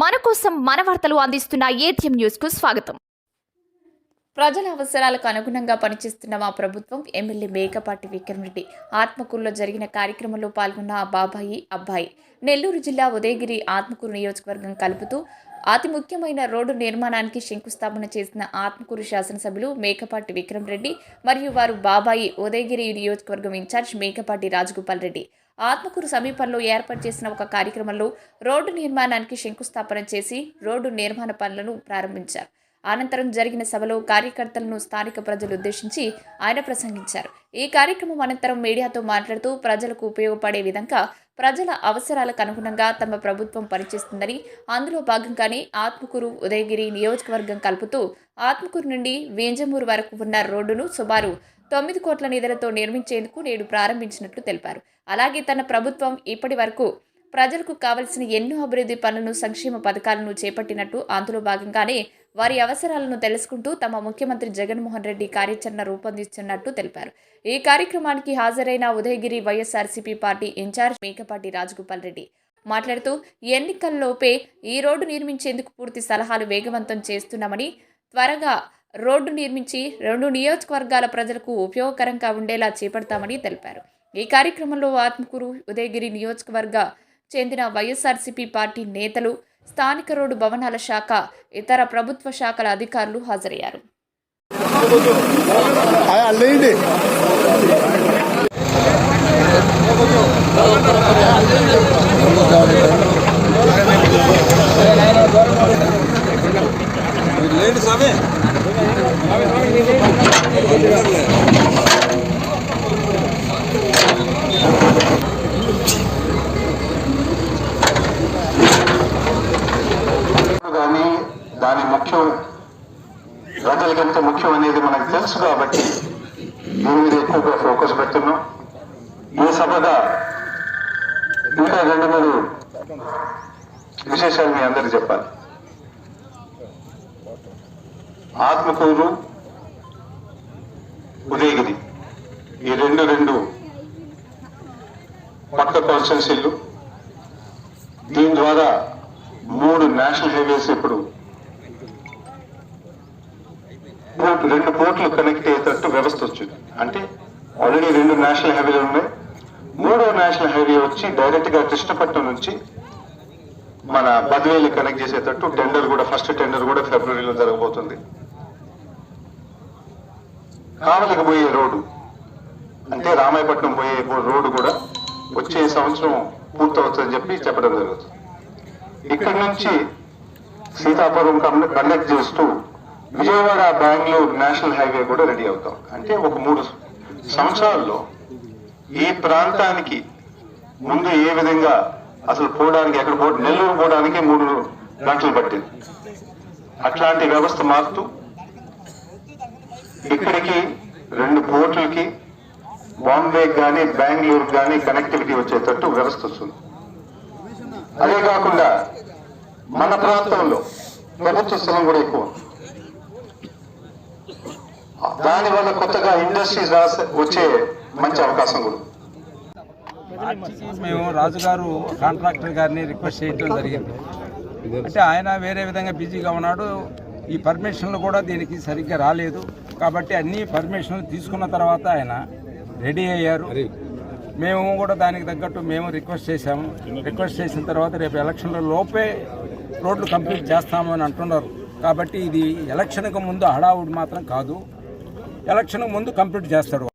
మన కోసం మన వార్తలు అందిస్తున్న ఏటీఎం న్యూస్కు స్వాగతం. ప్రజల అవసరాలకు అనుగుణంగా పనిచేస్తున్న మా ప్రభుత్వం ఎమ్మెల్యే మేకపాటి విక్రమరెడ్డి ఆత్మకూరులో జరిగిన కార్యక్రమంలో పాల్గొన్న ఆ బాబాయి అబ్బాయి నెల్లూరు జిల్లా ఉదయగిరి ఆత్మకూరు నియోజకవర్గం కలుపుతూ అతి ముఖ్యమైన రోడ్డు నిర్మాణానికి శంకుస్థాపన చేసిన ఆత్మకూరు శాసనసభ్యులు మేకపాటి విక్రమరెడ్డి మరియు వారు బాబాయి ఉదయగిరి నియోజకవర్గం ఇన్ఛార్జ్ మేకపాటి రాజగోపాల్ రెడ్డి. ఆత్మకూరు సమీపంలో ఏర్పాటు చేసిన ఒక కార్యక్రమంలో రోడ్డు నిర్మాణానికి శంకుస్థాపన చేసి రోడ్డు నిర్మాణ పనులను ప్రారంభించారు. అనంతరం జరిగిన సభలో కార్యకర్తలను స్థానిక ప్రజలు ఉద్దేశించి ఆయన ప్రసంగించారు. ఈ కార్యక్రమం అనంతరం మీడియాతో మాట్లాడుతూ ప్రజలకు ఉపయోగపడే విధంగా ప్రజల అవసరాలకు అనుగుణంగా తమ ప్రభుత్వం పనిచేస్తుందని అందులో భాగంగానే ఆత్మకూరు ఉదయగిరి నియోజకవర్గం కలుపుతూ ఆత్మకూరు నుండి వేంజమూరు వరకు ఉన్న రోడ్డును సుమారు తొమ్మిది కోట్ల నిధులతో నిర్మించేందుకు నేడు ప్రారంభించినట్లు తెలిపారు. అలాగే తన ప్రభుత్వం ఇప్పటి వరకు ప్రజలకు కావలసిన ఎన్నో అభివృద్ధి పనులను సంక్షేమ పథకాలను చేపట్టినట్టు అందులో భాగంగానే వారి అవసరాలను తెలుసుకుంటూ తమ ముఖ్యమంత్రి జగన్మోహన్ రెడ్డి కార్యాచరణ రూపొందిస్తున్నట్టు తెలిపారు. ఈ కార్యక్రమానికి హాజరైన Udayagiri YSRCP party incharge Mekapati Rajagopal Reddy మాట్లాడుతూ ఎన్నికల్లోపే ఈ రోడ్డు నిర్మించేందుకు పూర్తి సలహాలు వేగవంతం చేస్తున్నామని త్వరగా రోడ్డు నిర్మించి రెండు నియోజకవర్గాల ప్రజలకు ఉపయోగకరంగా ఉండేలా చేపడతామని తెలిపారు. ఈ కార్యక్రమంలో ఆత్మకూరు ఉదయగిరి నియోజకవర్గ చెందిన వైఎస్ఆర్సీపీ పార్టీ నేతలు స్థానిక రోడ్డు భవనాల శాఖ ఇతర ప్రభుత్వ శాఖల అధికారులు హాజరయ్యారు. లేండి స్వామి కానీ దాని ముఖ్యం ప్రజలకు ఎంత ముఖ్యం అనేది మనకు తెలుసు కాబట్టి దీని మీద ఎక్కువగా ఫోకస్ పెడుతున్నాం. ఈ సభగా ఇంకా రెండు మూడు విశేషాలు మీ అందరికి చెప్పాలి. ఆత్మకూరు ఉదయగిరి. ఈ రెండు రెండు పక్క కాన్స్టిట్యున్సీలు. దీని ద్వారా మూడు నేషనల్ హైవేస్ ఇప్పుడు దాదాపు రెండు పోర్ట్లు కనెక్ట్ అయ్యేటట్టు వ్యవస్థ వచ్చింది. అంటే ఆల్రెడీ రెండు నేషనల్ హైవేలు ఉన్నాయి. మూడో నేషనల్ హైవే వచ్చి డైరెక్ట్గా కృష్ణపట్నం నుంచి మన బద్వేలు కనెక్ట్ చేసేటట్టు టెండర్ కూడా ఫస్ట్ టెండర్ కూడా ఫిబ్రవరిలో జరగబోతుంది. కావలికి పోయే రోడ్డు అంటే రామాయపట్నం పోయే రోడ్డు కూడా వచ్చే సంవత్సరం పూర్తవుతుందని చెప్పి చెప్పడం జరుగుతుంది. ఇక్కడ నుంచి సీతాపురం కన్- కండక్ట్ చేస్తూ విజయవాడ బెంగళూరు నేషనల్ హైవే కూడా రెడీ అవుతాం. అంటే ఒక మూడు సంవత్సరాల్లో ఈ ప్రాంతానికి ముందు ఏ విధంగా అసలు పోవడానికి ఎక్కడ పో నెల్లూరు పోవడానికి మూడు గంటలు పట్టింది. అట్లాంటి వ్యవస్థ మారుతూ ఇక్కడికి రెండు పోర్టులకి బాంబే కానీ బెంగళూరు కానీ కనెక్టివిటీ వచ్చేటట్టు వ్యవస్థ వస్తుంది. అదే కాకుండా మన ప్రాంతంలో ప్రభుత్వ స్థలం కూడా ఎక్కువ. ఉంది. దానివల్ల కొత్తగా ఇండస్ట్రీస్ వచ్చే మంచి అవకాశం కూడా. మేము రాజుగారు కాంట్రాక్టర్ గారిని రిక్వెస్ట్ చేయడం జరిగింది. అంటే ఆయన వేరే విధంగా బిజీగా ఉన్నాడు. ఈ పర్మిషన్లు కూడా దీనికి సరిగ్గా రాలేదు. కాబట్టి అన్ని పర్మిషన్లు తీసుకున్న తర్వాత ఆయన రెడీ అయ్యారు. మేము కూడా దానికి తగ్గట్టు మేము రిక్వెస్ట్ చేశాము. రిక్వెస్ట్ చేసిన తర్వాత రేపు ఎలక్షన్ల లోపే రోడ్లు కంప్లీట్ చేస్తాము అని అంటున్నారు. కాబట్టి ఇది ఎలక్షన్కు ముందు హడావుడి మాత్రం కాదు. ఎలక్షన్ ముందు కంప్లీట్ చేస్తాడు